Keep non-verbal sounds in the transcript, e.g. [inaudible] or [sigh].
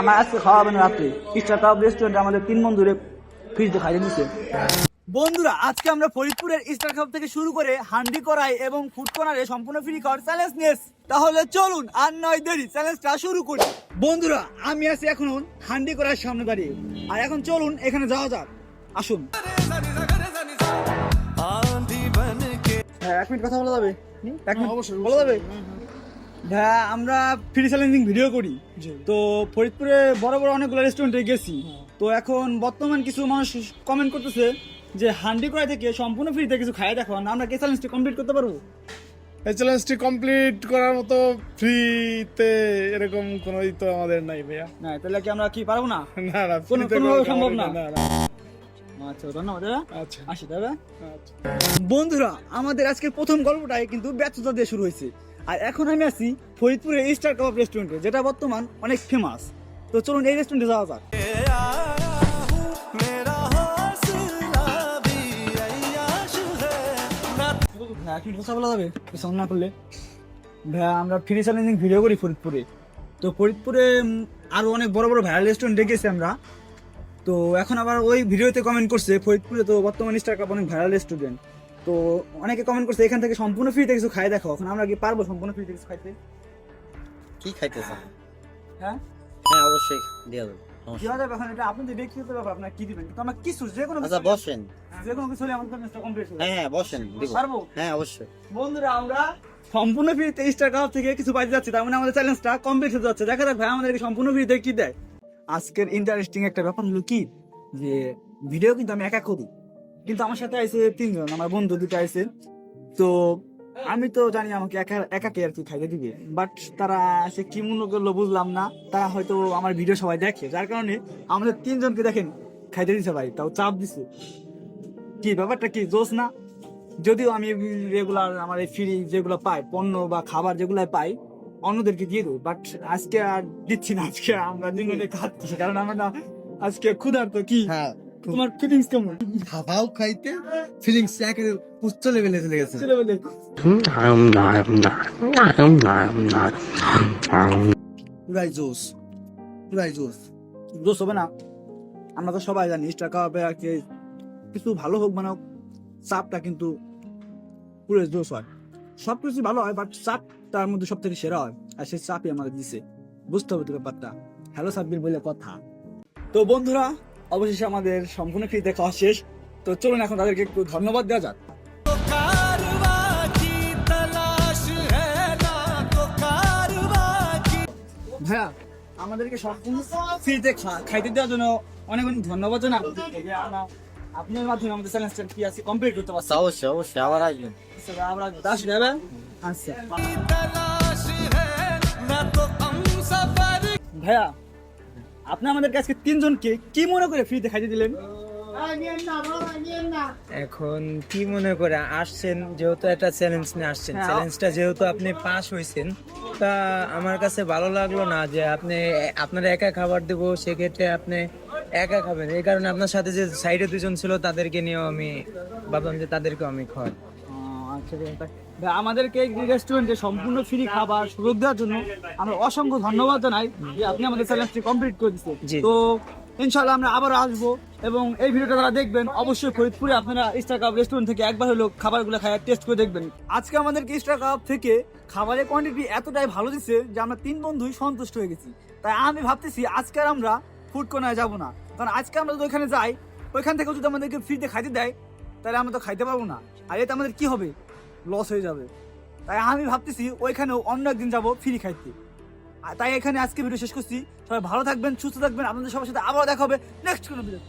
আমার আজকে খাওয়াবেন রাত্রে। ইস্টার কাপ রেস্টুরেন্টে আমাদের তিন বন্ধুরে ফিস দিয়ে খাইয়ে দিচ্ছে বন্ধুরা আজকে আমরা ফরিদপুরের ইস্টার কাপ থেকে শুরু করে হান্ডি করাই এবং ফুড কর্নারে সম্পূর্ণ ফ্রি খাওয়ার চ্যালেঞ্জ নিয়ে তাহলে চলুন আর নয় দেরি চ্যালেঞ্জটা শুরু করি। বন্ধুরা আমি আছি এখন হান্ডি করার সামনে দাঁড়িয়ে। আর এখন চলুন এখানে যাওয়া যাক। আসুন। হ্যাঁ এক মিনিট কথা বলা যাবে? এক মিনিট। বলা যাবে? হ্যাঁ আমরা ফ্রি চ্যালেঞ্জিং ভিডিও করি। তো ফরিদপুরে বড় বড় অনেকগুলো রেস্টুরেন্টে গেছি। তো এখন বর্তমান কিছু মানুষ কমেন্ট করতেছে যে হান্ডি করাই থেকে সম্পূর্ণ ফ্রিতে কিছু খাই দেখান আমরা কি চ্যালেঞ্জটি কমপ্লিট করতে পারব? এই চ্যালেঞ্জটি কমপ্লিট করার মতো ফ্রিতে এরকম কোনো ই তো আমাদের নাই ভাইয়া। না তাহলে কি আমরা কি পারব না? [laughs] না না কোনো- কোনোভাবে কোনো সম্ভব না। না আচ্ছা ধন্যবাদ আচ্ছা। আসি দাদা আচ্ছা। বন্ধুরা আমাদের আজকে প্রথম গল্পটাই কিন্তু ব্যর্থতা দিয়ে শুরু হয়েছে। আর এখন আমি আছি ফরিদপুরে স্টার কাবাব রেস্টুরেন্টে যেটা বর্তমান অনেক ফেমাস তো চলুন এই রেস্টুরেন্টে যাওয়া যাক। হ্যাঁ কি কথা বলা যাবে? কিছু না করলে? ভাইয়া আমরা ফ্রি চ্যালেঞ্জিং ভিডিও করি ফরিদপুরে। তো ফরিদপুরে উম, আরও অনেক বড় বড় ভাইরাল রেস্টুরেন্ট দেখেছি আমরা। তো এখন আবার ওই ভিডিওতে কমেন্ট করছে ফরিদপুরে তো বর্তমানে স্টার কাপ অনেক ভাইরাল রেস্টুরেন্ট তো অনেকে কমেন্ট করছে এখান থেকে সম্পূর্ণ ফ্রিতে কিছু খাই দেখো এখন আমরা কি পারব সম্পূর্ণ ফ্রিতে কিছু খাইতে? কি খাইতেছেন? হ্যাঁ। হ্যাঁ অবশ্যই দেওয়া যাবে যাবে এখন এটা আপনাদের ব্যক্তিগত ব্যাপার আপনার কি দিবেন? কিন্তু আমরা কিছু যে কোনো আচ্ছা বসেন। যে কোনো কিছু হলে আমাদের কমপ্লিট হ্যাঁ হ্যাঁ বসেন দিব। পারব? হ্যাঁ অবশ্যই। বন্ধুরা আমরা সম্পূর্ণ ফ্রি তেইশ টাকা থেকে কিছু পাইতে যাচ্ছি তার মানে আমাদের চ্যালেঞ্জটা কমপ্লিট হতে যাচ্ছে। দেখা যাক ভাই আমাদেরকে সম্পূর্ণ ফ্রিতে কি দেয়। আজকের ইন্টারেস্টিং একটা ব্যাপার হলো কি? যে ভিডিও কিন্তু আমি একা করি। কিন্তু আমার সাথে আছে তিনজন, আমার বন্ধু দুটো আছে তো আমি তো জানি আমাকে একা, একাকে আর কি খাইতে দিবে। বাট তারা সে কি মূল্য করল বুঝলাম না। তারা হয়তো আমার ভিডিও সবাই দেখে। যার কারণে আমাদের তিনজনকে দেখেন খাইতে দিছে ভাই, তাও চাপ দিছে। কি, ব্যাপারটা কি? জোস না? যদিও আমি রেগুলার আমার এই ফ্রি যেগুলো পাই, পণ্য বা খাবার যেগুলো পাই, অন্যদেরকে দিয়ে দেবো। বাট আজকে আর দিচ্ছি না, আজকে আমরা দুজনে খাচ্ছি। কারণ আমরা আজকে ক্ষুধার্ত কি? হ্যাঁ। তোমার ফিলিংস কেমন? খাবাও খাইতে ফিলিংস একেবারে উচ্চ লেভেলে চলে গেছে। পুরাই জোস পুরাই জোস দোষ হবে না। আমরা তো সবাই জানি টাকা হবে আর কিছু ভালো হোক মানে চাপটা কিন্তু পুরো জোশ হয়। সব কিছু ভালো হয় বাট চাপ তার মধ্যে সব থেকে সেরা হয় আর সেই চাপই আমাদের দিছে। বুঝতে হবে তো ব্যাপারটা। হ্যালো সাব্বির বলে কথা। তো বন্ধুরা অবশেষে আমাদের সম্পূর্ণ ফ্রিতে খাওয়া শেষ। তো চলুন এখন তাদেরকে একটু ধন্যবাদ দেওয়া যাক। ভাইয়া আমাদেরকে সম্পূর্ণ ফ্রিতে খাইতে দেওয়ার জন্য অনেক অনেক ধন্যবাদ আমরা- আপনার মাধ্যমে আমাদের চ্যালেঞ্জটা কি আছে কমপ্লিট করতে পারছি। অবশ্যই অবশ্যই আবার আসবেন। আচ্ছা, আমরা দাস নেবে আচ্ছা। ভাইয়া আপনি আমাদেরকে আজকে তিনজনকে কি মনে করে ফ্রিতে খাইতে দিলেন? এখন কি মনে করে আসছেন যেহেতু একটা চ্যালেঞ্জ নিয়ে আসছেন। চ্যালেঞ্জটা যেহেতু আপনি পাস হয়েছেন তা আমার কাছে ভালো লাগল না যে আপনি আপনার একা খাবার দেবো সেক্ষেত্রে আপনি একা খাবেন। এই কারণে আপনার সাথে যে সাইডে দুজন ছিল তাদেরকে নিয়েও আমি ভাবলাম যে তাদেরকেও আমি খাওয়াই। আমাদেরকে রেস্টুরেন্টে সম্পূর্ণ ফ্রি খাবার সুযোগ দেওয়ার জন্য আমরা অসংখ্য ধন্যবাদ জানাই যে আপনি আমাদের চ্যালেঞ্জটি কমপ্লিট করে দিচ্ছেন তো ইনশাআল্লাহ আমরা আবার আসব এবং এই ভিডিওটা যারা দেখবেন অবশ্যই ফরিদপুরে আপনারা ইস্টার কাপ রেস্টুরেন্ট থেকে একবার হলো খাবারগুলো খায় টেস্ট করে দেখবেন। আজকে আমাদেরকে ইস্টার কাপ থেকে খাবারের কোয়ান্টিটি এতটাই ভালো দিচ্ছে যে আমরা তিন বন্ধুই সন্তুষ্ট হয়ে গেছি। তাই আমি ভাবতেছি আজকে আর আমরা ফুড কর্নারে যাব না। কারণ আজকে আমরা যদি ওইখানে যাই ওইখান থেকে যদি আমাদেরকে ফ্রিতে খাইতে দেয় তাহলে আমরা তো খাইতে পারব না। আর এতে আমাদের কি হবে? লস হয়ে যাবে। তাই আমি ভাবতেছি ওইখানেও অন্য একদিন যাব ফিরি খাইতে। তাই এখানে আজকে ভিডিও শেষ করছি। সবাই ভালো থাকবেন, সুস্থ থাকবেন। আপনাদের সবার সাথে আবার দেখা হবে নেক্সট কোনো ভিডিও